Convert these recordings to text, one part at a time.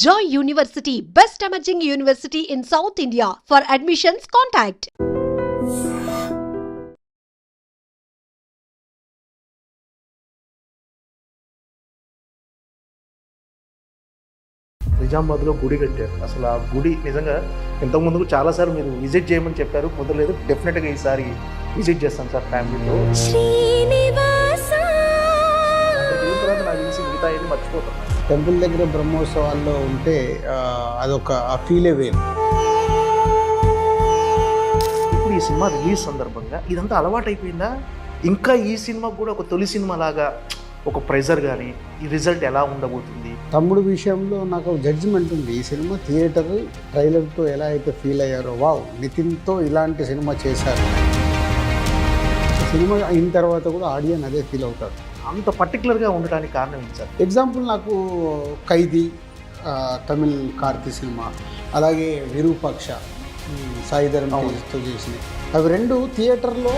Joy University, best emerging university in South India. For admissions, contact. నిజామాబాద్లో గుడి కట్టారు. అసలు ఆ గుడి నిజంగా ఇంతకుముందు చాలాసార్లు మీరు విజిట్ చేయమని చెప్పారు కుదరలేదు. డెఫినెట్గా ఈసారి విజిట్ చేస్తాను సార్ ఫ్యామిలీతో. మిగతా ఏది మర్చిపోతాను టెంపుల్ దగ్గర బ్రహ్మోత్సవాల్లో ఉంటే అదొక ఆ ఫీలే వేరు. ఇప్పుడు ఈ సినిమా రిలీజ్ సందర్భంగా ఇదంతా అలవాటు అయిపోయిందా ఇంకా ఈ సినిమాకు కూడా ఒక తొలి సినిమా లాగా ఒక ప్రెజర్ కానీ ఈ రిజల్ట్ ఎలా ఉండబోతుంది? తమ్ముడు విషయంలో నాకు జడ్జిమెంట్ ఉంది. ఈ సినిమా థియేటర్ ట్రైలర్తో ఎలా అయితే ఫీల్ అయ్యారో వావ్ నితిన్తో ఇలాంటి సినిమా చేశారు. సినిమా అయిన తర్వాత కూడా ఆడియన్ అదే ఫీల్ అవుతారు. అంత పర్టికులర్గా ఉండడానికి కారణం ఏంటి సార్? ఎగ్జాంపుల్ నాకు ఖైదీ తమిళ్ కార్తీ సినిమా అలాగే విరూపాక్ష సాయి ధరమ్ అవును. తేజ్తో చేసింది. అవి రెండు థియేటర్లో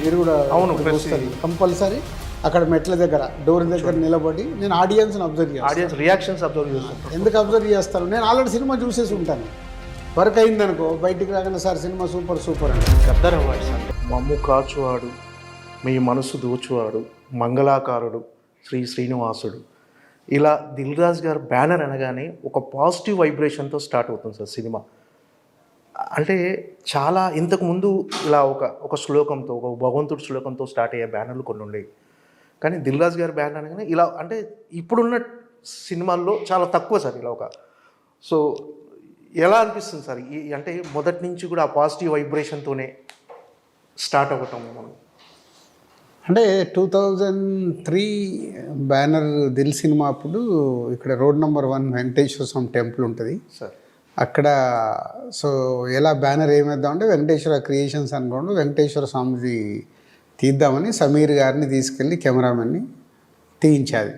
మీరు కూడా అవును, కంపల్సరీ అక్కడ మెట్ల దగ్గర డోర్ దగ్గర నిలబడి నేను ఆడియన్స్ని అబ్జర్వ్ చేస్తాను. ఆడియన్స్ రియాక్షన్స్ అబ్జర్వ్ చేస్తుంటారు ఎందుకు అబ్జర్వ్ చేస్తాను నేను ఆల్రెడీ సినిమా చూసేసి ఉంటాను. వర్క్ అయిందనుకో బయటికి రాగానే సార్ సినిమా సూపర్ సూపర్ అంటే గద్దర్ అవార్డ్స్ అంటే మమ్ము కాచువాడు. మీ మనసు దోచువాడు మంగళాకారుడు శ్రీ శ్రీనివాసుడు. ఇలా దిల్రాజ్ గారు బ్యానర్ అనగానే ఒక పాజిటివ్ వైబ్రేషన్తో స్టార్ట్ అవుతుంది సార్ సినిమా. అంటే చాలా ఇంతకుముందు ఇలా ఒక ఒక శ్లోకంతో ఒక భగవంతుడి శ్లోకంతో స్టార్ట్ అయ్యే బ్యానర్లు కొన్ని ఉండేవి. కానీ దిల్ రాజు గారి బ్యానర్ అనగానే ఇలా అంటే ఇప్పుడున్న సినిమాల్లో చాలా తక్కువ సార్ ఇలా ఒక. సో ఎలా అనిపిస్తుంది సార్? ఈ అంటే మొదటి నుంచి కూడా ఆ పాజిటివ్ వైబ్రేషన్తోనే స్టార్ట్ అవ్వటం మనం? అంటే two thousand three banner Dil cinema అప్పుడు ఇక్కడ road number one Venkateswara Swamy temple ఉంటుంది. సార్. అక్కడ సో ఎలా బ్యానర్ ఏమేద్దాం అంటే వెంకటేశ్వర క్రియేషన్స్ అనుకోండి వెంకటేశ్వర స్వామిది తీద్దామని సమీర్ గారిని తీసుకెళ్ళి కెమెరామెన్ని తీయించాది.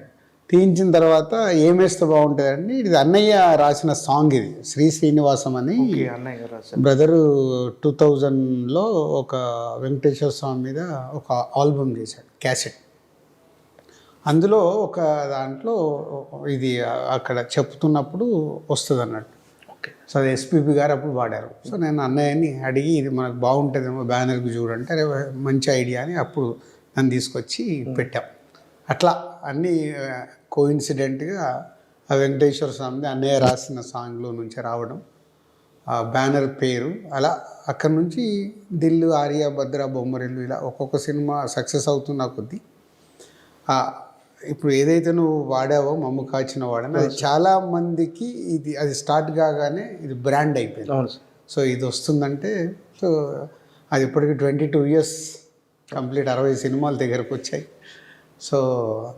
తీయించిన తర్వాత ఏమేస్తే బాగుంటుందండి? ఇది అన్నయ్య రాసిన సాంగ్ ఇది శ్రీ శ్రీనివాసం అని. బ్రదరు టూ థౌజండ్లో ఒక వెంకటేశ్వర స్వామి మీద ఒక ఆల్బమ్ చేశాడు క్యాసెట్. అందులో ఒక దాంట్లో ఇది అక్కడ చెప్తున్నప్పుడు వస్తుంది అన్నట్టు ఓకే. సో అది ఎస్పీపీ గారు అప్పుడు వాడారు. సో నేను అన్నయ్యని అడిగి ఇది మనకు బాగుంటుందేమో బ్యానర్కి చూడంటే అరే మంచి ఐడియా అని అప్పుడు నన్ను తీసుకొచ్చి పెట్టాం. అట్లా అన్నీ కోఇన్సిడెంట్గా ఆ వెంకటేశ్వర స్వామిది అన్నయ్య రాసిన సాంగ్లో నుంచి రావడం ఆ బ్యానర్ పేరు అలా అక్కడి నుంచి దిల్లు ఆర్య భద్ర బొమ్మరిల్లు ఇలా ఒక్కొక్క సినిమా సక్సెస్ అవుతున్న కొద్దీ ఆ, ఇప్పుడు ఏదైతే నువ్వు వాడావో మమ్ము కాచిన వాడని అది చాలా మందికి ఇది అది స్టార్ట్ కాగానే ఇది బ్రాండ్ అయిపోయింది. సో ఇది వస్తుందంటే సో అది ఇప్పటికి ట్వంటీ టూ ఇయర్స్ కంప్లీట్ అరవై సినిమాల దగ్గరకు వచ్చాయి. సో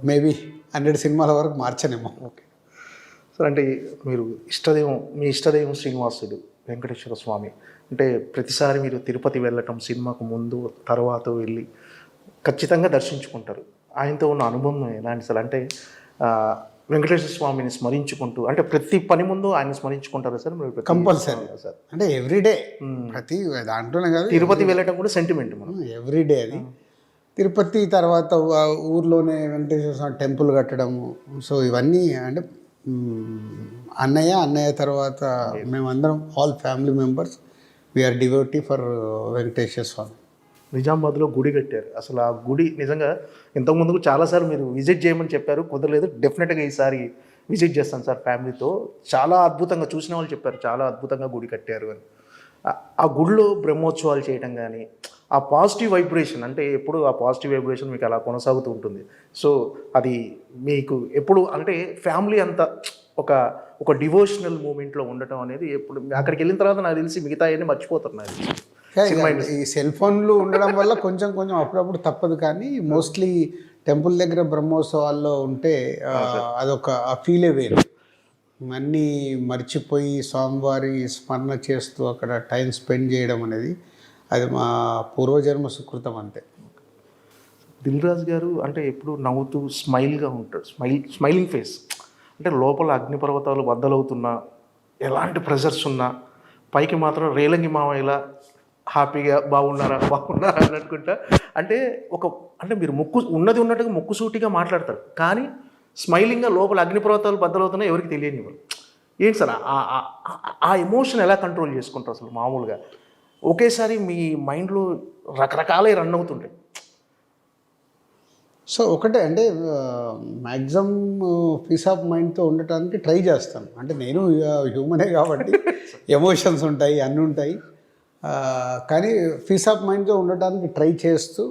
మేబీ హండ్రెడ్ సినిమాల వరకు మార్చనేమో. ఓకే. సార్ అంటే మీరు ఇష్టదైవం మీ ఇష్టదైవం శ్రీనివాసుడు వెంకటేశ్వర స్వామి అంటే ప్రతిసారి మీరు తిరుపతి వెళ్ళటం సినిమాకు ముందు తర్వాత వెళ్ళి ఖచ్చితంగా దర్శించుకుంటారు. ఆయనతో ఉన్న అనుబంధం ఎలాంటి సార్? అంటే వెంకటేశ్వర స్వామిని స్మరించుకుంటూ అంటే ప్రతి పని ముందు ఆయన స్మరించుకుంటారా సార్? మీరు కంపల్సరీ. సార్. అంటే ఎవ్రీడే ప్రతి దాంట్లోనే కాదు తిరుపతి వెళ్ళటం కూడా సెంటిమెంట్ మనం. ఎవ్రీడే అది. తిరుపతి తర్వాత ఆ ఊర్లోనే వెంకటేశ్వర స్వామి టెంపుల్ కట్టడము. సో ఇవన్నీ అంటే అన్నయ్య అన్నయ్య తర్వాత మేమందరం all family members we are devotee for Venkateswara Swamy. నిజామాబాద్లో గుడి కట్టారు. అసలు ఆ గుడి నిజంగా ఇంతకుముందు చాలాసార్లు మీరు విజిట్ చేయమని చెప్పారు కుదరలేదు. డెఫినెట్గా ఈసారి విజిట్ చేస్తాను సార్ ఫ్యామిలీతో. చాలా అద్భుతంగా చూసిన వాళ్ళు చెప్పారు చాలా అద్భుతంగా గుడి కట్టారు అని. ఆ- ఆ గుడిలో బ్రహ్మోత్సవాలు చేయడం కానీ ఆ పాజిటివ్ వైబ్రేషన్ అంటే ఎప్పుడు ఆ పాజిటివ్ వైబ్రేషన్ మీకు అలా కొనసాగుతూ ఉంటుంది. సో అది మీకు ఎప్పుడు అంటే ఫ్యామిలీ అంతా ఒక ఒక డివోషనల్ మూమెంట్లో ఉండటం అనేది ఎప్పుడు అక్కడికి వెళ్ళిన తర్వాత నాకు తెలిసి మిగతా అన్నీ. సినిమా ఇక ఈ సెల్ ఫోన్లు ఉండడం వల్ల కొంచెం కొంచెం అప్పుడప్పుడు తప్పదు కానీ మోస్ట్లీ టెంపుల్ దగ్గర బ్రహ్మోత్సవాల్లో ఉంటే అదొక ఆ ఫీలే వేరు. అన్నీ మర్చిపోయి స్వామివారి స్మరణ చేస్తూ అక్కడ టైం స్పెండ్ చేయడం అనేది అది మా పూర్వజన్మ సుకృతం అంతే. దిల్ రాజు గారు అంటే ఎప్పుడు నవ్వుతూ స్మైల్గా ఉంటాడు. Smile smiling face. అంటే లోపల అగ్నిపర్వతాలు బద్దలవుతున్నా ఎలాంటి ప్రెజర్స్ ఉన్నా పైకి మాత్రం రేలంగి మావయ్యలా హ్యాపీగా బాగున్నారా బాగున్నారా అని అనుకుంటా. అంటే ఒక అంటే మీరు ముక్కు ఉన్నది ఉన్నట్టుగా ముక్కు సూటిగా మాట్లాడతారు. కానీ స్మైలింగ్గా లోపల అగ్నిపర్వతాలు బద్దలవుతున్నాయి ఎవరికి తెలియనివ్వరు. ఏంటి సార్? ఆ- ఆ ఎమోషన్ ఎలా కంట్రోల్ చేసుకుంటారు అసలు మామూలుగా? ఒకేసారి మీ మైండ్లో రకరకాలే రన్ అవుతుంటాయి. సో ఒకటే అంటే మ్యాక్సిమం పీస్ ఆఫ్ మైండ్తో ఉండటానికి ట్రై చేస్తాను. అంటే నేను హ్యూమనే కాబట్టి ఎమోషన్స్ ఉంటాయి అన్నీ ఉంటాయి. కానీ పీస్ ఆఫ్ మైండ్తో ఉండటానికి ట్రై చేస్తూ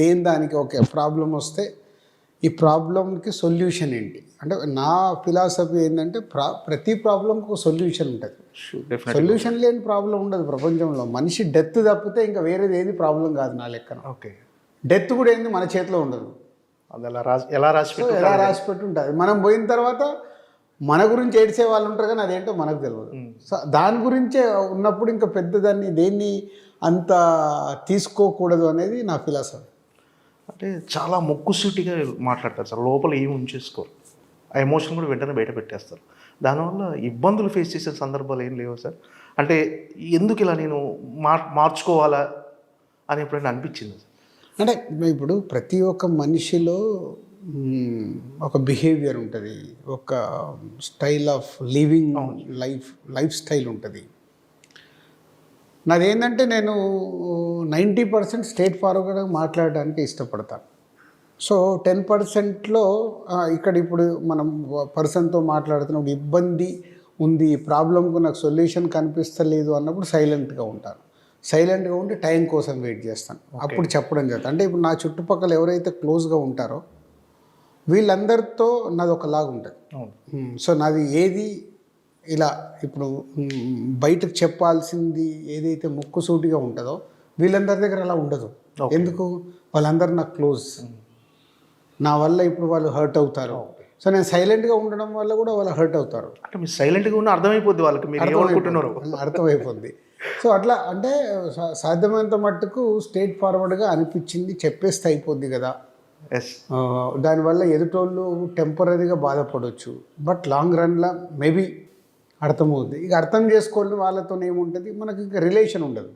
దేని దానికి ఓకే ప్రాబ్లం వస్తే ఈ ప్రాబ్లంకి సొల్యూషన్ ఏంటి? అంటే నా ఫిలాసఫీ ఏంటంటే ప్రా ప్రతి ప్రాబ్లంకి ఒక సొల్యూషన్ ఉంటుంది. సొల్యూషన్ లేని ప్రాబ్లం ఉండదు ప్రపంచంలో. మనిషి డెత్ తప్పితే ఇంకా వేరేది ఏది ప్రాబ్లం కాదు నా లెక్కన. ఓకే డెత్ కూడా ఏంది మన చేతిలో ఉండదు. అది ఎలా రాసి ఎలా రాసి ఎలా రాసి పెట్టి ఉంటుంది మనం పోయిన తర్వాత మన గురించి ఏడ్చే వాళ్ళు ఉంటారు కానీ అదేంటో మనకు తెలియదు సో దాని గురించే ఉన్నప్పుడు ఇంకా పెద్ద దాన్ని దేన్ని అంత తీసుకోకూడదు అనేది నా ఫిలాసఫీ. అంటే చాలా మొక్కుసూటిగా మాట్లాడతారు సార్. లోపల ఏమి ఉంచేసుకోరు. ఆ ఎమోషన్ కూడా వెంటనే బయట పెట్టేస్తారు. దానివల్ల ఇబ్బందులు ఫేస్ చేసే సందర్భాలు ఏం లేవు సార్? అంటే ఎందుకు ఇలా నేను మార్ మార్చుకోవాలా అని ఎప్పుడైనా అనిపించింది సార్? అంటే ఇప్పుడు ప్రతి ఒక్క మనిషిలో ఒక బిహేవియర్ ఉంటుంది. ఒక style of living life life style ఉంటుంది. నాదేంటంటే నేను నైంటీ పర్సెంట్ స్టేట్ ఫార్వర్డ్గా మాట్లాడడానికి ఇష్టపడతాను. సో టెన్ పర్సెంట్లో ఇక్కడ ఇప్పుడు మనం పర్సన్తో మాట్లాడుతున్నప్పుడు ఇబ్బంది ఉంది ప్రాబ్లంకు నాకు సొల్యూషన్ కనిపిస్తలేదు అన్నప్పుడు సైలెంట్గా ఉంటాను. సైలెంట్గా ఉండి టైం కోసం వెయిట్ చేస్తాను. అప్పుడు చెప్పడం జరుగుతుంది. అంటే ఇప్పుడు నా చుట్టుపక్కల ఎవరైతే క్లోజ్గా ఉంటారో వీళ్ళందరితో నాది ఒకలాగా ఉంటుంది. సో నాది ఏది ఇలా ఇప్పుడు బయటకు చెప్పాల్సింది ఏదైతే ముక్కుసూటిగా ఉంటుందో వీళ్ళందరి దగ్గర అలా ఉండదు. ఎందుకు? వాళ్ళందరూ నాకు క్లోజ్. నా వల్ల ఇప్పుడు వాళ్ళు హర్ట్ అవుతారు. సో నేను సైలెంట్గా ఉండడం వల్ల కూడా వాళ్ళు హర్ట్ అవుతారు. అంటే మీరు సైలెంట్గా ఉన్న అర్థమైపోద్ది వాళ్ళకి మీరు ఏమనుకుంటున్నారు. అర్థమైపోద్ది. సో అట్లా అంటే సాధ్యమైనంత మట్టుకు స్టేట్ ఫార్వర్డ్గా అనిపించింది చెప్పేస్తే అయిపోద్ది కదా. దానివల్ల ఎదుటోళ్ళు టెంపరీగా బాధపడవచ్చు బట్ లాంగ్ రన్లో మేబీ అర్థమవుద్ది. ఇక అర్థం చేసుకోవాలి వాళ్ళతో ఏముంటుంది? మనకి ఇంకా రిలేషన్ ఉండదు.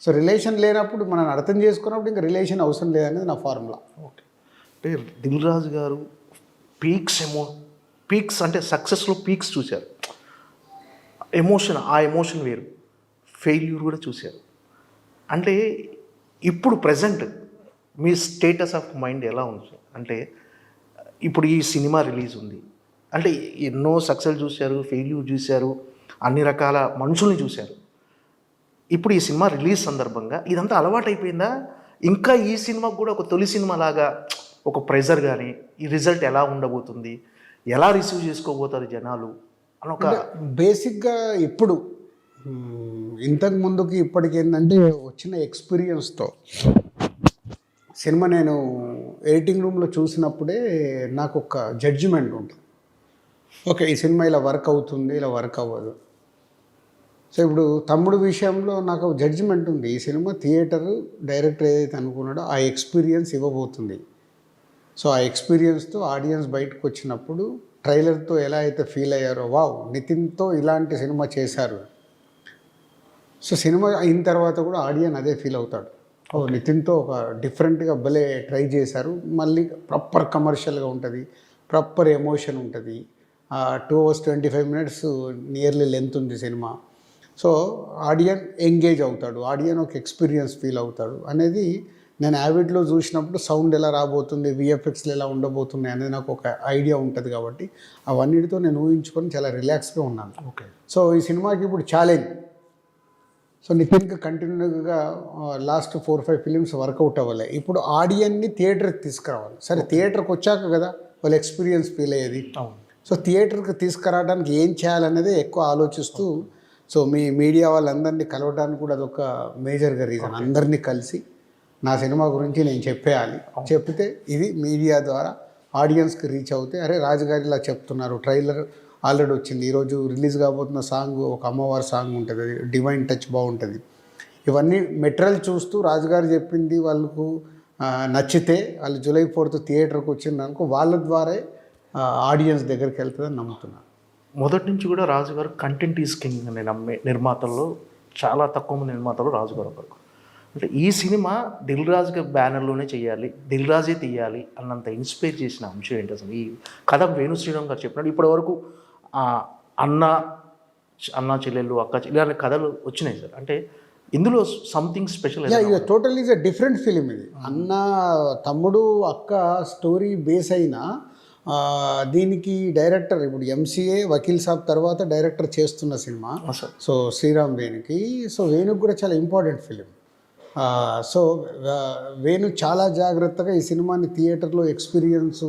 సో రిలేషన్ లేనప్పుడు మనం అర్థం చేసుకున్నప్పుడు ఇంకా రిలేషన్ అవసరం లేదనేది నా ఫార్ములా ఓకే. అంటే దిల్ రాజు గారు పీక్స్ ఎమో పీక్స్ అంటే సక్సెస్లో పీక్స్ చూశారు. ఎమోషన్ ఆ ఎమోషన్ వేరు. ఫెయిల్యూర్ కూడా చూశారు. అంటే ఇప్పుడు ప్రజెంట్ మీ స్టేటస్ ఆఫ్ మైండ్ ఎలా ఉంది? అంటే ఇప్పుడు ఈ సినిమా రిలీజ్ ఉంది. అంటే ఎన్నో సక్సెస్ చూశారు ఫెయిల్యూర్ చూశారు అన్ని రకాల మనుషుల్ని చూశారు. ఇప్పుడు ఈ సినిమా రిలీజ్ సందర్భంగా ఇదంతా అలవాటైపోయిందా? ఇంకా ఈ సినిమా కూడా ఒక తొలి సినిమా లాగా ఒక ప్రెజర్ కానీ ఈ రిజల్ట్ ఎలా ఉండబోతుంది? ఎలా రిసీవ్ చేసుకోబోతారు జనాలు? అని ఒక బేసిక్గా ఇప్పుడు ఇంతకు ముందుకి ఇప్పటికి ఏంటంటే వచ్చిన ఎక్స్పీరియన్స్తో. సినిమా నేను ఎడిటింగ్ రూమ్లో చూసినప్పుడే నాకు ఒక జడ్జిమెంట్ ఉంటుంది. ఓకే ఈ సినిమా ఇలా వర్క్ అవుతుంది ఇలా వర్క్ అవ్వదు. సో ఇప్పుడు తమ్ముడు విషయంలో నాకు జడ్జిమెంట్ ఉంది. ఈ సినిమా థియేటర్ డైరెక్టర్ ఏదైతే అనుకున్నాడో ఆ ఎక్స్పీరియన్స్ ఇవ్వబోతుంది. సో ఆ ఎక్స్పీరియన్స్తో ఆడియన్స్ బయటకు వచ్చినప్పుడు ట్రైలర్తో ఎలా అయితే ఫీల్ అయ్యారో వావ్ నితిన్తో ఇలాంటి సినిమా చేశారు. సో సినిమా అయిన తర్వాత కూడా ఆడియన్ అదే ఫీల్ అవుతాడు. ఓ నితిన్తో ఒక డిఫరెంట్గా భలే ట్రై చేశారు. మళ్ళీ ప్రాపర్ కమర్షియల్గా ఉంటుంది ప్రాపర్ ఎమోషన్ ఉంటుంది. Two hours twenty five minutes nearly length ఉంది సినిమా సో ఆడియన్ ఎంగేజ్ అవుతాడు ఆడియన్ ఒక ఎక్స్పీరియన్స్ ఫీల్ అవుతాడు అనేది నేను యావిడ్లో చూసినప్పుడు సౌండ్ ఎలా రాబోతుంది విఎఫ్ఎక్స్లు ఎలా ఉండబోతున్నాయి అనేది నాకు ఒక ఐడియా ఉంటుంది కాబట్టి అవన్నిటితో నేను ఊహించుకొని చాలా రిలాక్స్గా ఉన్నాను. ఓకే సో ఈ సినిమాకి ఇప్పుడు ఛాలెంజ్ సో నితిన్కి కంటిన్యూగా last four five films work out అవ్వలే. ఇప్పుడు ఆడియన్ని థియేటర్కి తీసుకురావాలి. సరే థియేటర్కి వచ్చాక కదా వాళ్ళ ఎక్స్పీరియన్స్ ఫీల్ అయ్యేది. అవును. సో థియేటర్కి తీసుకురావడానికి ఏం చేయాలనేది ఎక్కువ ఆలోచిస్తూ సో మీ మీడియా వాళ్ళందరినీ కలవడానికి కూడా అదొక మేజర్గా రీజన్. అందరినీ కలిసి నా సినిమా గురించి నేను చెప్పేయాలి. చెప్తే ఇది మీడియా ద్వారా ఆడియన్స్కి రీచ్ అవుతే అరే రాజుగారి ఇలా చెప్తున్నారు. ట్రైలర్ ఆల్రెడీ వచ్చింది. ఈరోజు రిలీజ్ కాబోతున్న సాంగ్ ఒక అమ్మవారి సాంగ్ ఉంటుంది. అది డివైన్ టచ్ బాగుంటుంది. ఇవన్నీ మెటీరియల్ చూస్తూ రాజుగారు చెప్పింది వాళ్ళకు నచ్చితే వాళ్ళు జూలై ఫోర్త్ థియేటర్కి వచ్చిందనుకో వాళ్ళ ద్వారా ఆడియన్స్ దగ్గరికి వెళ్తుందని నమ్ముతున్నాను. మొదటి నుంచి కూడా రాజుగారు కంటెంట్ ఈజ్ కింగ్ అనే నమ్మే నిర్మాతల్లో చాలా తక్కువ మంది నిర్మాతలు రాజుగారు ఒకరు అంటే ఈ సినిమా దిల్ రాజు బ్యానర్లోనే చేయాలి దిల్ రాజే తీయాలి అన్నంత ఇన్స్పైర్ చేసిన అంశం ఏంటి అసలు? ఈ కథ వేణు శ్రీరామ్ గారు చెప్పినట్టు ఇప్పటి వరకు అన్న అన్న చెల్లెళ్ళు అక్క చెల్లెలు ఇలాంటి కథలు వచ్చినాయి సార్. అంటే ఇందులో something special total is a different film ఇది. అన్న తమ్ముడు అక్క స్టోరీ బేస్ అయిన దీనికి డైరెక్టర్ ఇప్పుడు ఎంసీఏ వకీల్ సాబ్ తర్వాత డైరెక్టర్ చేస్తున్న సినిమా. సో శ్రీరామ్ వేణుకి. సో వేణుకి కూడా చాలా ఇంపార్టెంట్ ఫిలిం. సో వేణు చాలా జాగ్రత్తగా ఈ సినిమాని థియేటర్లో ఎక్స్పీరియన్స్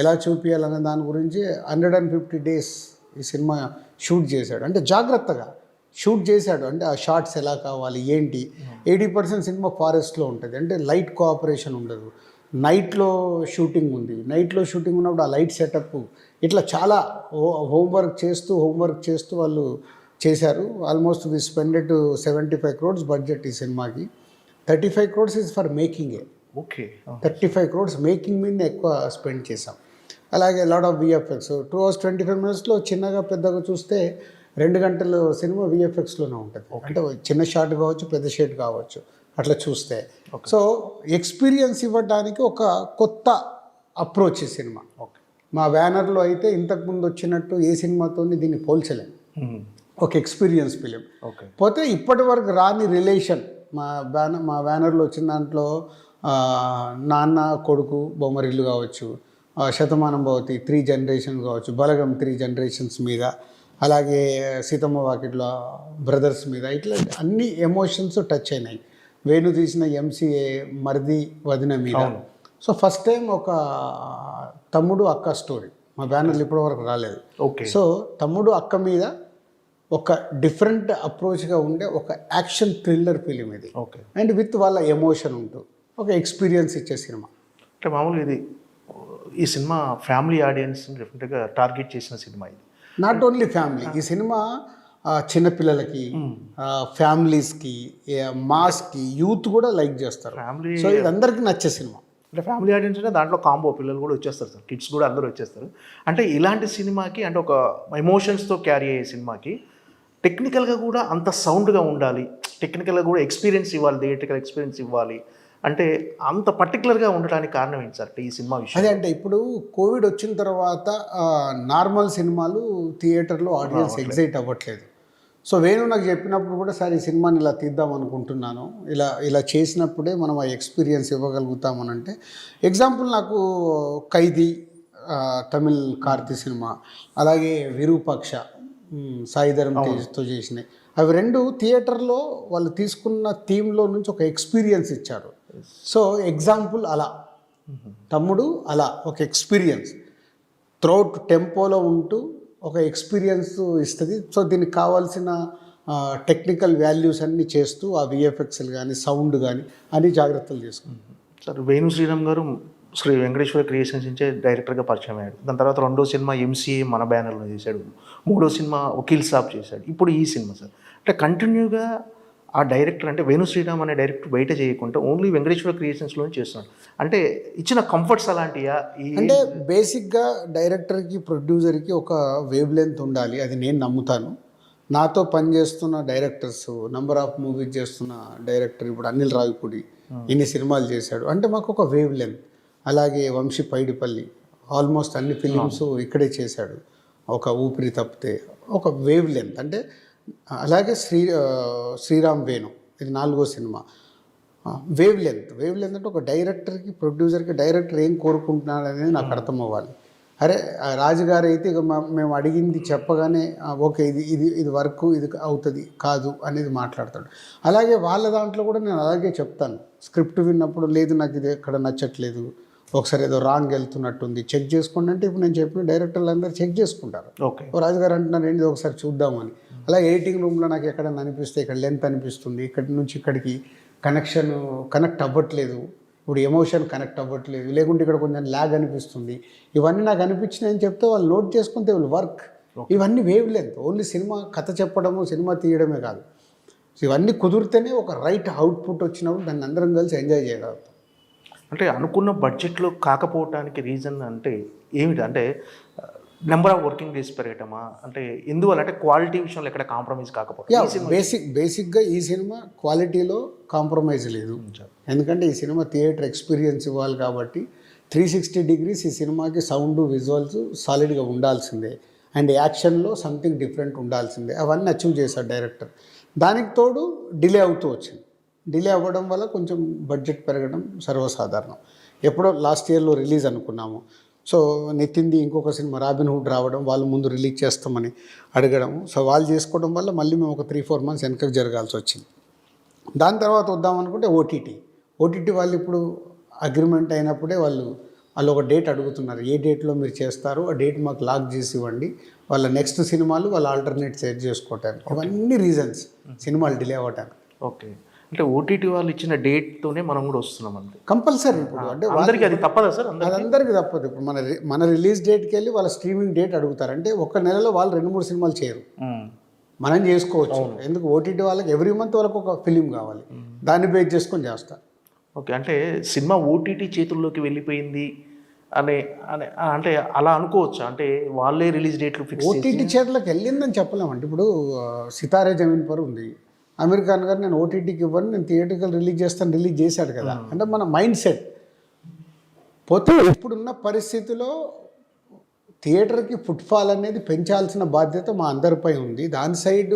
ఎలా చూపించాలనే దాని గురించి హండ్రెడ్ అండ్ ఫిఫ్టీ డేస్ ఈ సినిమా షూట్ చేశాడు. అంటే జాగ్రత్తగా షూట్ చేశాడు. అంటే ఆ షార్ట్స్ ఎలా కావాలి ఏంటి? ఎయిటీ పర్సెంట్ సినిమా ఫారెస్ట్లో ఉంటుంది. అంటే లైట్ కోఆపరేషన్ ఉండదు. నైట్లో షూటింగ్ ఉంది. నైట్లో షూటింగ్ ఉన్నప్పుడు ఆ లైట్ సెటప్ ఇట్లా చాలా హోంవర్క్ చేస్తూ హోంవర్క్ చేస్తూ వాళ్ళు చేశారు. Almost we spended seventy five crores budget ఈ సినిమాకి. Thirty five crores is for మేకింగే okay. Thirty five crores making మీద ఎక్కువ స్పెండ్ చేసాం అలాగే lot of VFX two hours twenty five మినిట్స్లో చిన్నగా పెద్దగా చూస్తే రెండు గంటలు సినిమా విఎఫ్ఎక్స్లోనే ఉంటుంది. అంటే చిన్న షాట్ కావచ్చు పెద్ద షాట్ కావచ్చు. అట్లా చూస్తే. సో ఎక్స్పీరియన్స్ ఇవ్వడానికి ఒక కొత్త అప్రోచ్ ఈ సినిమా. ఓకే. మా బ్యానర్లో అయితే ఇంతకుముందు వచ్చినట్టు ఏ సినిమాతో దీన్ని పోల్చలేం. ఒక ఎక్స్పీరియన్స్ ఫిలిం. ఓకే. పోతే ఇప్పటి వరకు రాని రిలేషన్ మా బ్యానర్ మా బ్యానర్లో వచ్చిన దాంట్లో నాన్న కొడుకు బొమ్మరిల్లు కావచ్చు శతమానం భవతి త్రీ జనరేషన్ కావచ్చు బలగం త్రీ జనరేషన్స్ మీద అలాగే సీతమ్మ వాకిట్లో బ్రదర్స్ మీద ఇట్లా అన్ని ఎమోషన్స్ టచ్ అయినాయి. వేణు తీసిన ఎంసీఏ మరిది వదిన మీద. సో ఫస్ట్ టైం ఒక తమ్ముడు అక్క స్టోరీ. మా బ్యానర్లు ఇప్పటి వరకు రాలేదు. ఓకే. సో తమ్ముడు అక్క మీద ఒక డిఫరెంట్ అప్రోచ్గా ఉండే ఒక యాక్షన్ థ్రిల్లర్ ఫిలిం ఇది. ఓకే. అండ్ విత్ వాళ్ళ ఎమోషన్ ఉంటూ ఒక ఎక్స్పీరియన్స్ ఇచ్చే సినిమా. అంటే మామూలుగా ఇది ఈ సినిమా ఫ్యామిలీ ఆడియన్స్ డెఫినెట్గా టార్గెట్ చేసిన సినిమా ఇది. నాట్ ఓన్లీ ఫ్యామిలీ ఈ సినిమా చిన్నపిల్లలకి ఫ్యామిలీస్కి మాస్కి యూత్ కూడా లైక్ చేస్తారు. ఫ్యామిలీ సో ఇది అందరికీ నచ్చే సినిమా. అంటే ఫ్యామిలీ ఆడియన్స్ అంటే దాంట్లో కాంబో పిల్లలు కూడా వచ్చేస్తారు సార్. కిడ్స్ కూడా అందరూ వచ్చేస్తారు. అంటే ఇలాంటి సినిమాకి అంటే ఒక ఎమోషన్స్తో క్యారీ అయ్యే సినిమాకి టెక్నికల్గా కూడా అంత సౌండ్గా ఉండాలి. టెక్నికల్గా కూడా ఎక్స్పీరియన్స్ ఇవ్వాలి థియేటికల్ ఎక్స్పీరియన్స్ ఇవ్వాలి. అంటే అంత పర్టికులర్గా ఉండడానికి కారణం ఏంటి సార్ ఈ సినిమా విషయం? అదే అంటే ఇప్పుడు కోవిడ్ వచ్చిన తర్వాత నార్మల్ సినిమాలు థియేటర్లో ఆడియన్స్ ఎగ్జైట్ అవ్వట్లేదు. సో వేణు నాకు చెప్పినప్పుడు కూడా సార్ ఈ సినిమాని ఇలా తీద్దాం అనుకుంటున్నాను. ఇలా ఇలా చేసినప్పుడే మనం ఆ ఎక్స్పీరియన్స్ ఇవ్వగలుగుతామని అంటే ఎగ్జాంపుల్ నాకు ఖైదీ తమిళ్ కార్తీ సినిమా అలాగే విరూపాక్ష సాయిధరం తేజ్తో చేసినాయి. అవి రెండు థియేటర్లో వాళ్ళు తీసుకున్న థీమ్లో నుంచి ఒక ఎక్స్పీరియన్స్ ఇచ్చారు. సో ఎగ్జాంపుల్ అలా. తమ్ముడు అలా ఒక ఎక్స్పీరియన్స్. త్రోట్ టెంపోలో ఉంటూ ఒక ఎక్స్పీరియన్స్ ఇస్తుంది. సో దీనికి కావాల్సిన టెక్నికల్ వాల్యూస్ అన్నీ చేస్తూ ఆ విఎఫ్ఎక్స్లు కానీ సౌండ్ కానీ అన్ని జాగ్రత్తలు తీసుకుంటాం సార్ వేణు శ్రీరామ్ గారు శ్రీ వెంకటేశ్వర క్రియేషన్స్ నుంచే డైరెక్టర్గా పరిచయం అయ్యాడు. దాని తర్వాత రెండో సినిమా ఎంసీఏ మన బ్యానర్లో చేశాడు. మూడో సినిమా వకీల్ సాబ్ చేశాడు. ఇప్పుడు ఈ సినిమా సార్. అంటే కంటిన్యూగా ఆ డైరెక్టర్ అంటే వేణు శ్రీరామ్ అనే డైరెక్టర్ బయట చేయకుండా ఓన్లీ వెంకటేశ్వర క్రియేషన్స్లోనే చేస్తున్నాడు. అంటే ఇచ్చిన కంఫర్ట్స్ అలాంటియా? అంటే బేసిక్గా డైరెక్టర్కి ప్రొడ్యూసర్కి ఒక వేవ్ లెంత్ ఉండాలి. అది నేను నమ్ముతాను. నాతో పనిచేస్తున్న డైరెక్టర్స్ నంబర్ ఆఫ్ మూవీస్ చేస్తున్న డైరెక్టర్ ఇప్పుడు అనిల్ రావిపూడి ఇన్ని సినిమాలు చేశాడు. అంటే మాకు ఒక వేవ్ లెంత్ అలాగే వంశీ పైడిపల్లి ఆల్మోస్ట్ అన్ని ఫిలిమ్స్ ఇక్కడే చేశాడు. ఒక ఊపిరి తప్పితే ఒక వేవ్ లెంత్ అంటే అలాగే శ్రీ శ్రీరామ్ వేణు ఇది నాలుగో cinema. Wave length wave length అంటే ఒక డైరెక్టర్కి ప్రొడ్యూసర్కి డైరెక్టర్ ఏం కోరుకుంటున్నాడు అనేది నాకు అర్థం అవ్వాలి అరే రాజుగారు అయితే ఇక మేము అడిగింది చెప్పగానే ఓకే ఇది ఇది ఇది వర్క్ ఇది అవుతుంది కాదు అనేది మాట్లాడతాడు. అలాగే వాళ్ళ దాంట్లో కూడా నేను అలాగే చెప్తాను. స్క్రిప్ట్ విన్నప్పుడు లేదు నాకు ఇది ఎక్కడ నచ్చట్లేదు. ఒకసారి ఏదో రాంగ్ వెళ్తున్నట్టుంది. చెక్ చేసుకోండి అంటే ఇప్పుడు నేను చెప్పిన డైరెక్టర్లు అందరూ చెక్ చేసుకుంటారు. ఓకే. రాజుగారు అంటున్నారు ఏంటి ఒకసారి చూద్దామని. అలా ఎయిటింగ్ రూమ్లో నాకు ఎక్కడైనా అనిపిస్తే ఇక్కడ లెంత్ అనిపిస్తుంది ఇక్కడి నుంచి ఇక్కడికి కనెక్షన్ కనెక్ట్ అవ్వట్లేదు. ఇప్పుడు ఎమోషన్ కనెక్ట్ అవ్వట్లేదు. లేకుంటే ఇక్కడ కొంచెం ల్యాగ్ అనిపిస్తుంది. ఇవన్నీ నాకు అనిపించినాయని చెప్తే వాళ్ళు నోట్ చేసుకుంటే వాళ్ళు వర్క్ ఇవన్నీ వేవ్ లెంత్ ఓన్లీ సినిమా కథ చెప్పడము సినిమా తీయడమే కాదు. ఇవన్నీ కుదిరితేనే ఒక రైట్ అవుట్పుట్ వచ్చినప్పుడు దాన్ని అందరం కలిసి ఎంజాయ్ చేయగలుగుతాం. అంటే అనుకున్న బడ్జెట్లో కాకపోవటానికి రీజన్ అంటే ఏమిటి? అంటే నెంబర్ ఆఫ్ వర్కింగ్ డేస్ పెరగటమా? అంటే ఎందువల్ల? అంటే క్వాలిటీ విషయంలో ఎక్కడ కాంప్రమైజ్ కాకపోతే బేసిక్ బేసిక్గా ఈ సినిమా క్వాలిటీలో కాంప్రమైజ్ లేదు. ఎందుకంటే ఈ సినిమా థియేటర్ ఎక్స్పీరియన్స్ ఇవ్వాలి కాబట్టి త్రీ సిక్స్టీ డిగ్రీస్ ఈ సినిమాకి సౌండ్ విజువల్స్ సాలిడ్గా ఉండాల్సిందే. అండ్ యాక్షన్లో సంథింగ్ డిఫరెంట్ ఉండాల్సిందే. అవన్నీ అచీవ్ చేశాడు డైరెక్టర్. దానికి తోడు డిలే అవుతూ వచ్చింది. డిలే అవ్వడం వల్ల కొంచెం బడ్జెట్ పెరగడం సర్వసాధారణం. ఎప్పుడో లాస్ట్ ఇయర్లో రిలీజ్ అనుకున్నాము. సో నితిన్ది ఇంకొక సినిమా రాబిన్ హుడ్ రావడం వాళ్ళు ముందు రిలీజ్ చేస్తామని అడగడం సో వాళ్ళు చేసుకోవడం వల్ల మళ్ళీ మేము ఒక త్రీ ఫోర్ మంత్స్ వెనకకి జరగాల్సి వచ్చింది. దాని తర్వాత వద్దాం అనుకుంటే ఓటీటీ. ఓటీటీ వాళ్ళు ఇప్పుడు అగ్రిమెంట్ అయినప్పుడే వాళ్ళు వాళ్ళు ఒక డేట్ అడుగుతున్నారు. ఏ డేట్లో మీరు చేస్తారు? ఆ డేట్ మాకు లాక్ చేసి ఇవ్వండి. వాళ్ళ నెక్స్ట్ సినిమాలు వాళ్ళు ఆల్టర్నేట్ సెట్ చేసుకోవటానికి. ఇవన్నీ రీజన్స్. సినిమాలు డిలే అవ్వటానికి. ఓకే. అంటే ఓటీటీ వాళ్ళు ఇచ్చిన డేట్తోనే మనం కూడా వస్తున్నాం అంతే. కంపల్సరీ ఇప్పుడు అంటే అందరికీ అది తప్పదా సార్? అందరికి? అది అందరికీ తప్పదు. ఇప్పుడు మన మన రిలీజ్ డేట్కి వెళ్ళి వాళ్ళ స్ట్రీమింగ్ డేట్ అడుగుతారు. అంటే ఒక్క నెలలో వాళ్ళు రెండు మూడు సినిమాలు చేయరు. మనం చేసుకోవచ్చు. ఎందుకు ఓటీటీ వాళ్ళకి ఎవ్రీ మంత్ వాళ్ళకి ఒక ఫిలిం కావాలి. దాన్ని బేస్ చేసుకొని చేస్తారు. ఓకే అంటే సినిమా ఓటీటీ చేతుల్లోకి వెళ్ళిపోయింది అనే అనే అంటే అలా అనుకోవచ్చా? అంటే వాళ్ళే రిలీజ్ డేట్లు ఫిక్స్ ఓటీటీ చేతులకు వెళ్ళిందని చెప్పలేమండి. ఇప్పుడు సితారే జమీన్ పర్ ఉంది. అమీర్ ఖాన్ గారు నేను ఓటీటీకి ఇవ్వను నేను థియేటర్కి రిలీజ్ చేస్తాను రిలీజ్ చేశాడు కదా. అంటే మన మైండ్ సెట్. పోతే ఇప్పుడున్న పరిస్థితిలో థియేటర్కి ఫుట్ఫాల్ అనేది పెంచాల్సిన బాధ్యత మా అందరిపై ఉంది. దాని సైడ్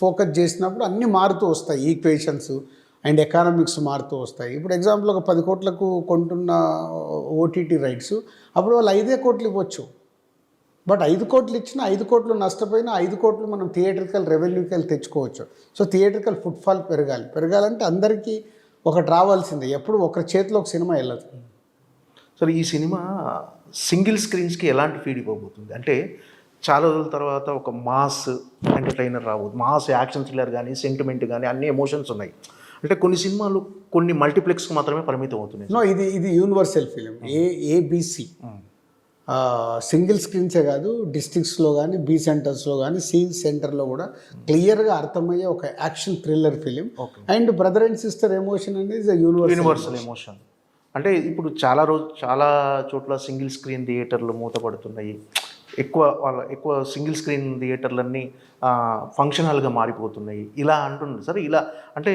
ఫోకస్ చేసినప్పుడు అన్నీ మారుతూ వస్తాయి ఈక్వేషన్స్ అండ్ ఎకానమిక్స్ మారుతూ వస్తాయి. ఇప్పుడు ఎగ్జాంపుల్ ఒక పది కోట్లకు కొంటున్న ఓటీటీ రైట్స్ అప్పుడు వాళ్ళు ఐదే కోట్లు ఇవ్వచ్చు. బట్ ఐదు కోట్లు ఇచ్చినా ఐదు కోట్లు నష్టపోయినా ఐదు కోట్లు మనం థియేటర్కల్ రెవెన్యూకి వెళ్ళి తెచ్చుకోవచ్చు. సో థియేటర్కల్ ఫుట్ఫాల్ పెరగాలి. పెరగాలంటే అందరికీ ఒకటి రావాల్సిందే. ఎప్పుడు ఒకరి చేతిలో ఒక సినిమా వెళ్ళదు. సరే ఈ సినిమా సింగిల్ స్క్రీన్స్కి ఎలాంటి ఫీడ్ ఇవ్వబోతుంది? అంటే చాలా రోజుల తర్వాత ఒక మాస్ ఎంటర్టైనర్ రాబోతుంది మాస్ యాక్షన్ థ్రిల్లర్ కానీ సెంటిమెంట్ కానీ అన్ని ఎమోషన్స్ ఉన్నాయి. అంటే కొన్ని సినిమాలు కొన్ని మల్టీప్లెక్స్కి మాత్రమే పరిమితం అవుతున్నాయి నో ఇది ఇది universal film. A ABC single స్క్రీన్సే కాదు డిస్ట్రిక్ట్స్లో కానీ బి సెంటర్స్లో కానీ సి సెంటర్లో కూడా క్లియర్గా అర్థమయ్యే ఒక action thriller film. And brother and sister emotion అనేది యూనివర్సల్ యూనివర్సల్ ఎమోషన్ అంటే ఇప్పుడు చాలా రోజు చాలా చోట్ల సింగిల్ స్క్రీన్ థియేటర్లు మూతపడుతున్నాయి. ఎక్కువ వాళ్ళ ఎక్కువ సింగిల్ స్క్రీన్ థియేటర్లన్నీ ఫంక్షన్ హాల్గా మారిపోతున్నాయి. ఇలా అంటున్నారు. సరే ఇలా అంటే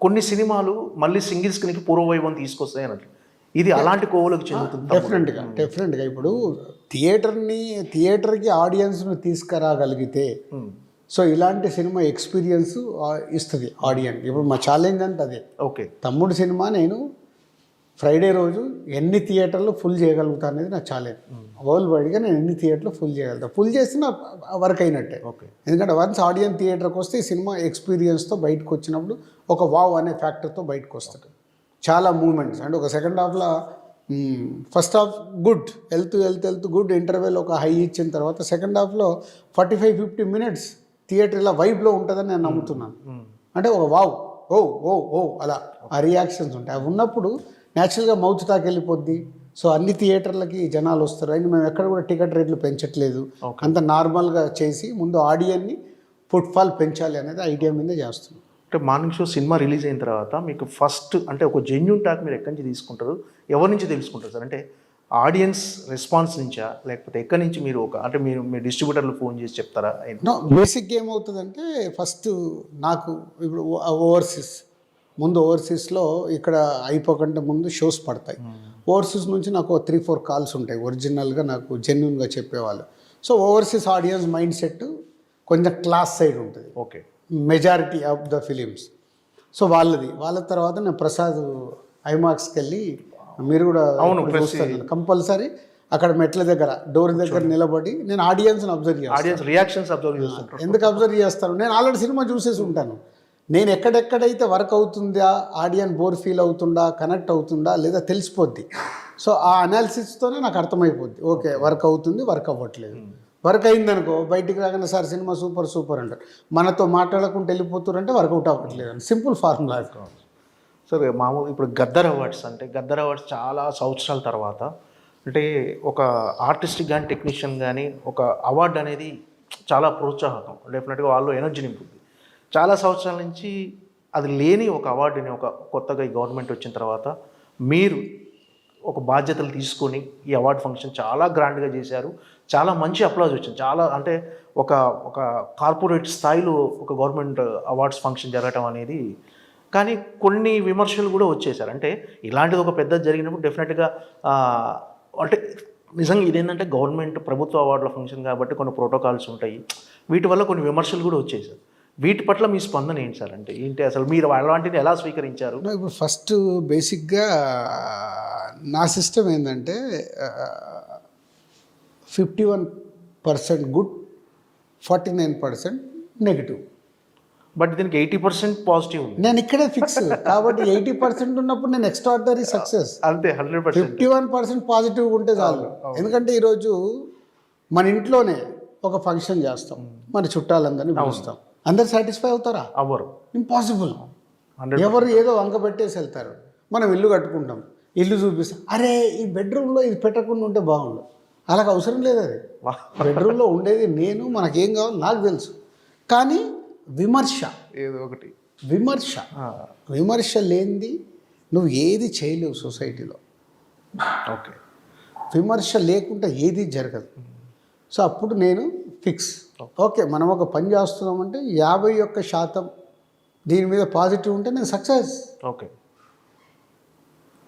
కొన్ని సినిమాలు మళ్ళీ సింగిల్ స్క్రీన్కి పూర్వవైభవం తీసుకొస్తాయి అన్నట్లు. ఇది అలాంటి కోవలకు చెందుతుంది డెఫినెట్గా డెఫినెట్గా ఇప్పుడు థియేటర్ని థియేటర్కి ఆడియన్స్ను తీసుకురాగలిగితే సో ఇలాంటి సినిమా ఎక్స్పీరియన్స్ ఇస్తుంది ఆడియన్స్ ఇప్పుడు మా ఛాలెంజ్ అంటే అదే. ఓకే. తమ్ముడు సినిమా నేను ఫ్రైడే రోజు ఎన్ని థియేటర్లు ఫుల్ చేయగలుగుతా అనేది నా ఛాలెంజ్. వరల్డ్ వైడ్గా నేను ఎన్ని థియేటర్లు ఫుల్ చేయగలుగుతా. ఫుల్ చేస్తే నా వర్క్ అయినట్టే. ఓకే. ఎందుకంటే వన్స్ ఆడియన్స్ థియేటర్కి వస్తే ఈ సినిమా ఎక్స్పీరియన్స్తో బయటకు వచ్చినప్పుడు ఒక వావ్ అనే ఫ్యాక్టర్తో బయటకు వస్తాడు చాలా మూమెంట్స్ అంటే ఒక సెకండ్ హాఫ్లో ఫస్ట్ హాఫ్ గుడ్. వెళ్తూ వెళ్తూ వెళ్తూ గుడ్. ఇంటర్వెల్ ఒక హై ఇచ్చిన తర్వాత సెకండ్ హాఫ్లో forty five fifty minutes theatre ఇలా వైబ్లో ఉంటుందని నేను నమ్ముతున్నాను. అంటే ఒక వావ్ ఓ ఓ ఓ అలా ఆ రియాక్షన్స్ ఉంటాయి. అవి ఉన్నప్పుడు న్యాచురల్గా మౌత్ తాకి వెళ్ళిపోద్ది. సో అన్ని థియేటర్లకి జనాలు వస్తారు. అండ్ మేము ఎక్కడ కూడా టికెట్ రేట్లు పెంచట్లేదు. అంత నార్మల్గా చేసి ముందు ఆడియన్ని ఫుట్ఫాల్ పెంచాలి అనేది ఐడియా మీద చేస్తున్నాం. అంటే మార్నింగ్ షో సినిమా రిలీజ్ అయిన తర్వాత మీకు ఫస్ట్ అంటే ఒక జెన్యున్ టాక్ మీరు ఎక్కడి నుంచి తీసుకుంటారు? ఎవరి నుంచి తెలుసుకుంటారు సార్? అంటే ఆడియన్స్ రెస్పాన్స్ నుంచా? లేకపోతే ఎక్కడి నుంచి మీరు ఒక అంటే మీరు మీ డిస్ట్రిబ్యూటర్లు ఫోన్ చేసి చెప్తారా? నో బేసిక్ ఏమవుతుందంటే ఫస్ట్ నాకు ఇప్పుడు ఓవర్సీస్ ముందు ఓవర్సీస్లో ఇక్కడ అయిపోకంటే ముందు షోస్ పడతాయి. ఓవర్సీస్ నుంచి నాకు త్రీ ఫోర్ కాల్స్ ఉంటాయి. ఒరిజినల్గా నాకు జెన్యున్గా చెప్పేవాళ్ళు. So overseas audience mind set కొంచెం క్లాస్ సైడ్ ఉంటుంది. Okay majority of the films so వాళ్ళది. వాళ్ళ తర్వాత నేను ప్రసాద్ ఐమాక్స్కి వెళ్ళి మీరు కూడా అవును, కంపల్సరీ అక్కడ మెట్ల దగ్గర డోర్ దగ్గర నిలబడి నేను ఆడియన్స్ని అబ్జర్వ్ చేస్తాను ఆడియన్స్ రియాక్షన్స్ అబ్జర్వ్ చేస్తుంటారు ఎందుకు అబ్జర్వ్ చేస్తాను నేను ఆల్రెడీ సినిమా చూసేసి ఉంటాను. నేను ఎక్కడెక్కడైతే వర్క్ అవుతుందా ఆడియన్ బోర్ ఫీల్ అవుతుందా కనెక్ట్ అవుతుందా లేదా తెలిసిపోద్ది. సో ఆ అనాలిసిస్తోనే నాకు అర్థమైపోద్ది. ఓకే వర్క్ అవుతుంది వర్క్ అవ్వట్లేదు. వర్క్ అయిందనుకో బయటికి రాగానే సార్ సినిమా సూపర్ సూపర్ అంటారు. మనతో మాట్లాడకుండా వెళ్ళిపోతారంటే వర్కౌట్ అవ్వట్లేదు అని సింపుల్ ఫార్ములా సరే మామూలు ఇప్పుడు గద్దర్ అవార్డ్స్ అంటే గద్దర్ అవార్డ్స్ చాలా సంవత్సరాల తర్వాత అంటే ఒక ఆర్టిస్ట్ కానీ టెక్నీషియన్ కానీ ఒక అవార్డు అనేది చాలా ప్రోత్సాహకం. డెఫినెట్గా వాళ్ళు ఎనర్జీ నింపుతుంది చాలా సంవత్సరాల నుంచి అది లేని ఒక అవార్డుని ఒక కొత్తగా ఈ గవర్నమెంట్ వచ్చిన తర్వాత మీరు ఒక బాధ్యతలు తీసుకొని ఈ అవార్డు ఫంక్షన్ చాలా గ్రాండ్గా చేశారు. చాలా మంచి అప్లాజ్ వచ్చింది. చాలా అంటే ఒక ఒక కార్పొరేట్ స్థాయిలో ఒక గవర్నమెంట్ అవార్డ్స్ ఫంక్షన్ జరగటం అనేది. కానీ కొన్ని విమర్శలు కూడా వచ్చేసారు అంటే ఇలాంటిది ఒక పెద్ద జరిగినప్పుడు డెఫినెట్గా అంటే నిజంగా ఇదేంటంటే గవర్నమెంట్ ప్రభుత్వ అవార్డుల ఫంక్షన్ కాబట్టి కొన్ని ప్రోటోకాల్స్ ఉంటాయి. వీటి వల్ల కొన్ని విమర్శలు కూడా వచ్చేసారు వీటి పట్ల మీ స్పందన ఏంటి సార్? అంటే ఏంటి అసలు మీరు అలాంటిది ఎలా స్వీకరించారు? ఇప్పుడు ఫస్ట్ బేసిక్గా నా సిస్టమ్ ఏంటంటే fifty one percent good forty nine percent negative. But దీనికి ఎయిటీ పర్సెంట్ పాజిటివ్ ఉంది. నేను ఇక్కడే ఫిక్స్ కాబట్టి ఎయిటీ పర్సెంట్ ఉన్నప్పుడు నేను ఎక్స్ట్రాడినరీ సక్సెస్ అంతే hundred percent fifty one percent positive ఉంటే చాలు. ఎందుకంటే ఈరోజు మన ఇంట్లోనే ఒక ఫంక్షన్ చేస్తాం. మన చుట్టాలందరినీ పిలుస్తాం. అందరు సాటిస్ఫై అవుతారా? అవ్వరు. ఇంపాసిబుల్ ఎవరు ఏదో వంక పెట్టేసి వెళ్తారు. మనం ఇల్లు కట్టుకుంటాం. ఇల్లు చూపిస్తాం. అరే ఈ బెడ్రూమ్లో ఇది పెట్టకుండా ఉంటే బాగుండు. అలాగ అవసరం లేదు అది బెడ్రూమ్లో ఉండేది నేను మనకేం కావాలో నాకు తెలుసు. కానీ విమర్శ. ఏదో ఒకటి. విమర్శ. విమర్శ లేనిది నువ్వు ఏది చేయలేవు సొసైటీలో. ఓకే. విమర్శ లేకుండా ఏది జరగదు. సో అప్పుడు నేను ఫిక్స్. ఓకే మనం ఒక పని చేస్తున్నామంటే యాభై ఒక్క శాతం దీని మీద పాజిటివ్ ఉంటే నేను సక్సెస్. ఓకే.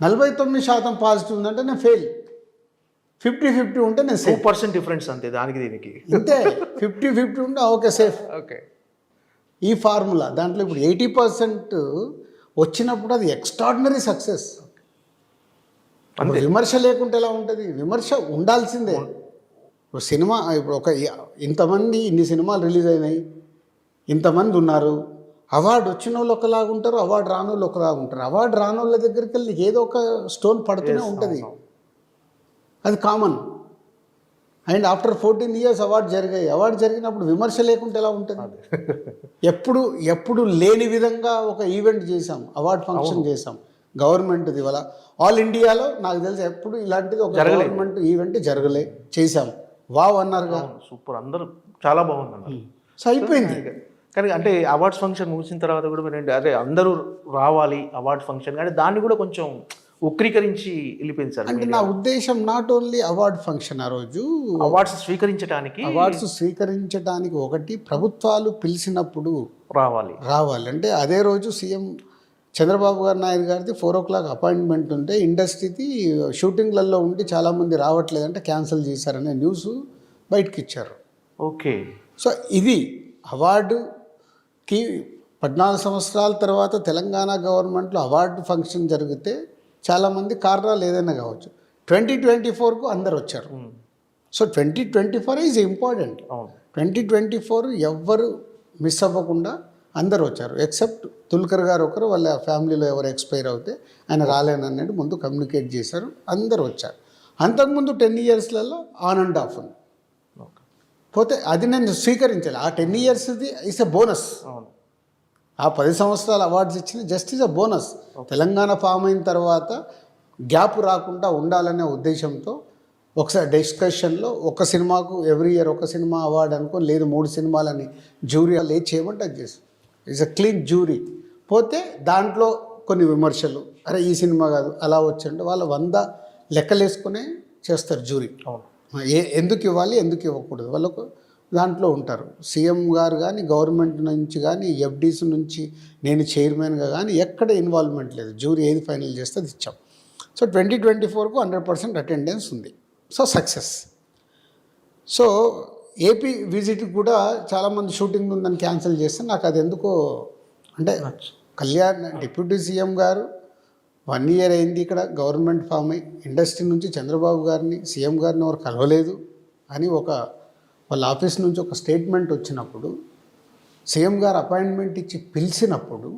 నలభై తొమ్మిది శాతం పాజిటివ్ ఉందంటే నేను ఫెయిల్. ఫిఫ్టీ ఫిఫ్టీ ఉంటే నేను టూ సేఫ్ పర్సెంట్ డిఫరెన్స్ అంతే దానికి దీనికి. ఇంతే. ఫిఫ్టీ ఫిఫ్టీ ఉంటే ఓకే సేఫ్ ఓకే. ఈ ఫార్ములా దాంట్లో ఇప్పుడు ఎయిటీ పర్సెంట్ వచ్చినప్పుడు అది ఎక్స్ట్రాడినరీ సక్సెస్ అంతే. విమర్శ లేకుంటే ఎలా ఉంటుంది? విమర్శ ఉండాల్సిందే. ఇప్పుడు సినిమా ఇప్పుడు ఒక ఇంతమంది ఇన్ని సినిమాలు రిలీజ్ అయినాయి ఇంతమంది ఉన్నారు. అవార్డు వచ్చిన వాళ్ళు ఒకలాగా ఉంటారు అవార్డు రాని వాళ్ళు ఒకలాగా ఉంటారు అవార్డు రాని వాళ్ళ దగ్గరికి వెళ్ళి ఏదో ఒక స్టోన్ పడుతూనే ఉంటుంది. అది common and after fourteen years award జరిగాయి. అవార్డు జరిగినప్పుడు విమర్శ లేకుంటే ఎలా ఉంటుంది? ఎప్పుడు ఎప్పుడు లేని విధంగా ఒక ఈవెంట్ చేశాం. అవార్డ్ ఫంక్షన్ చేశాం. గవర్నమెంట్ది వల్ల. ఆల్ ఇండియాలో నాకు తెలిసి ఎప్పుడు ఇలాంటిది ఒక గవర్నమెంట్ ఈవెంట్ జరగలే చేశాం. వావ్ అన్నారుగా సూపర్. అందరూ చాలా బాగుంది సో అయిపోయింది. కానీ అంటే అవార్డ్స్ ఫంక్షన్ ముగిసిన తర్వాత కూడా మీరు అదే అందరూ రావాలి అవార్డ్ ఫంక్షన్ కానీ దాన్ని కూడా కొంచెం ఉక్రీకరించి వెళ్ళిపోయింది అంటే నా ఉద్దేశం నాట్ ఓన్లీ అవార్డ్ ఫంక్షన్ ఆ రోజు అవార్డ్స్ స్వీకరించడానికి అవార్డ్స్ స్వీకరించడానికి ఒకటి ప్రభుత్వాలు పిలిచినప్పుడు రావాలి. రావాలి. అంటే అదే రోజు సీఎం చంద్రబాబు గారు నాయుడు గారిది ఫోర్ ఓ క్లాక్ అపాయింట్మెంట్ ఉంటే ఇండస్ట్రీది షూటింగ్లలో ఉండి చాలామంది రావట్లేదంటే క్యాన్సిల్ చేశారనే న్యూస్ బయటకు ఇచ్చారు ఓకే. సో ఇది అవార్డుకి పద్నాలుగు సంవత్సరాల తర్వాత తెలంగాణ గవర్నమెంట్లో అవార్డు ఫంక్షన్ జరిగితే చాలామంది కారణాలు ఏదైనా కావచ్చు. ట్వంటీ ట్వంటీ ఫోర్కు అందరు వచ్చారు. So twenty twenty four is important. Twenty twenty four ఎవ్వరు మిస్ అవ్వకుండా అందరు వచ్చారు. ఎక్సెప్ట్ తుల్కర్ గారు ఒకరు వాళ్ళ ఫ్యామిలీలో ఎవరు ఎక్స్పైర్ అవుతే ఆయన రాలేనన్నట్టు ముందు కమ్యూనికేట్ చేశారు. అందరు వచ్చారు. అంతకుముందు టెన్ ఇయర్స్లలో ఆన్ అండ్ ఆఫ్ ఉంది. పోతే అది నేను స్వీకరించాలి. ఆ టెన్ ఇయర్స్ది ఇస్ ఎ బోనస్. అవును. ఆ పది సంవత్సరాల అవార్డ్స్ ఇచ్చిన just is a bonus. Telangana form అయిన తర్వాత గ్యాప్ రాకుండా ఉండాలనే ఉద్దేశంతో ఒకసారి డిస్కషన్లో ఒక సినిమాకు ఎవ్రీ ఇయర్ ఒక సినిమా అవార్డు అనుకో లేదు మూడు సినిమాలని జ్యూరీ లేదు చేయమంటే అది చేసి ఇట్స్ అ క్లీన్ జ్యూరీ. పోతే దాంట్లో కొన్ని విమర్శలు అరే ఈ సినిమా కాదు అలా వచ్చంటే వాళ్ళు వంద లెక్కలేసుకునే చేస్తారు జ్యూరీ. ఏ ఎందుకు ఇవ్వాలి ఎందుకు ఇవ్వకూడదు? వాళ్ళకు దాంట్లో ఉంటారు. సీఎం గారు కానీ గవర్నమెంట్ నుంచి కానీ ఎఫ్డీస్ నుంచి నేను చైర్మన్గా కానీ ఎక్కడ ఇన్వాల్వ్మెంట్ లేదు. జ్యూరీ ఏది ఫైనల్ చేస్తే అది ఇచ్చాం. సో ట్వంటీ ట్వంటీ ఫోర్కు హండ్రెడ్ పర్సెంట్ అటెండెన్స్ ఉంది. So success. So AP visit కూడా చాలామంది షూటింగ్ ఉందని క్యాన్సిల్ చేస్తే నాకు అది ఎందుకో అంటే కళ్యాణ్ డిప్యూటీ సీఎం గారు వన్ ఇయర్ అయింది ఇక్కడ గవర్నమెంట్ ఫామ్ అయ్యి ఇండస్ట్రీ నుంచి చంద్రబాబు గారిని సీఎం గారిని ఎవరు కలవలేదు అని ఒక వాళ్ళ ఆఫీస్ నుంచి ఒక స్టేట్మెంట్ వచ్చినప్పుడు సీఎం గారు అపాయింట్మెంట్ ఇచ్చి పిలిచినప్పుడు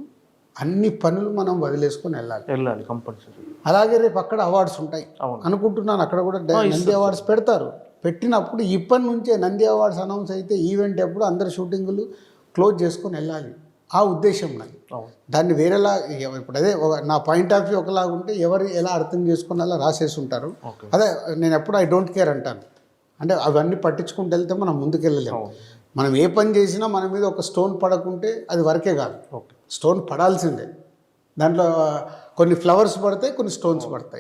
అన్ని పనులు మనం వదిలేసుకొని వెళ్ళాలి. వెళ్ళాలి కంపల్సరీ. అలాగే రేపు అక్కడ అవార్డ్స్ ఉంటాయి. అనుకుంటున్నాను అక్కడ కూడా నంది అవార్డ్స్ పెడతారు. పెట్టినప్పుడు ఇప్పటి నుంచే నంది అవార్డ్స్ అనౌన్స్ అయితే ఈవెంట్ ఎప్పుడు అందరు షూటింగులు క్లోజ్ చేసుకొని వెళ్ళాలి. ఆ ఉద్దేశం నాది. దాన్ని వేరేలా ఇప్పుడు అదే నా పాయింట్ ఆఫ్ వ్యూ ఒకలాగా ఉంటే ఎవరు ఎలా అర్థం చేసుకుని అలా రాసేసి ఉంటారు. అదే నేను ఎప్పుడు ఐ డోంట్ కేర్ అంటాను. అంటే అవన్నీ పట్టించుకుంటూ వెళ్తే మనం ముందుకెళ్ళలేము. మనం ఏ పని చేసినా మన మీద ఒక స్టోన్ పడకుంటే అది వరకే కాదు. స్టోన్ పడాల్సిందే. దాంట్లో కొన్ని ఫ్లవర్స్ పడతాయి కొన్ని స్టోన్స్ పడతాయి.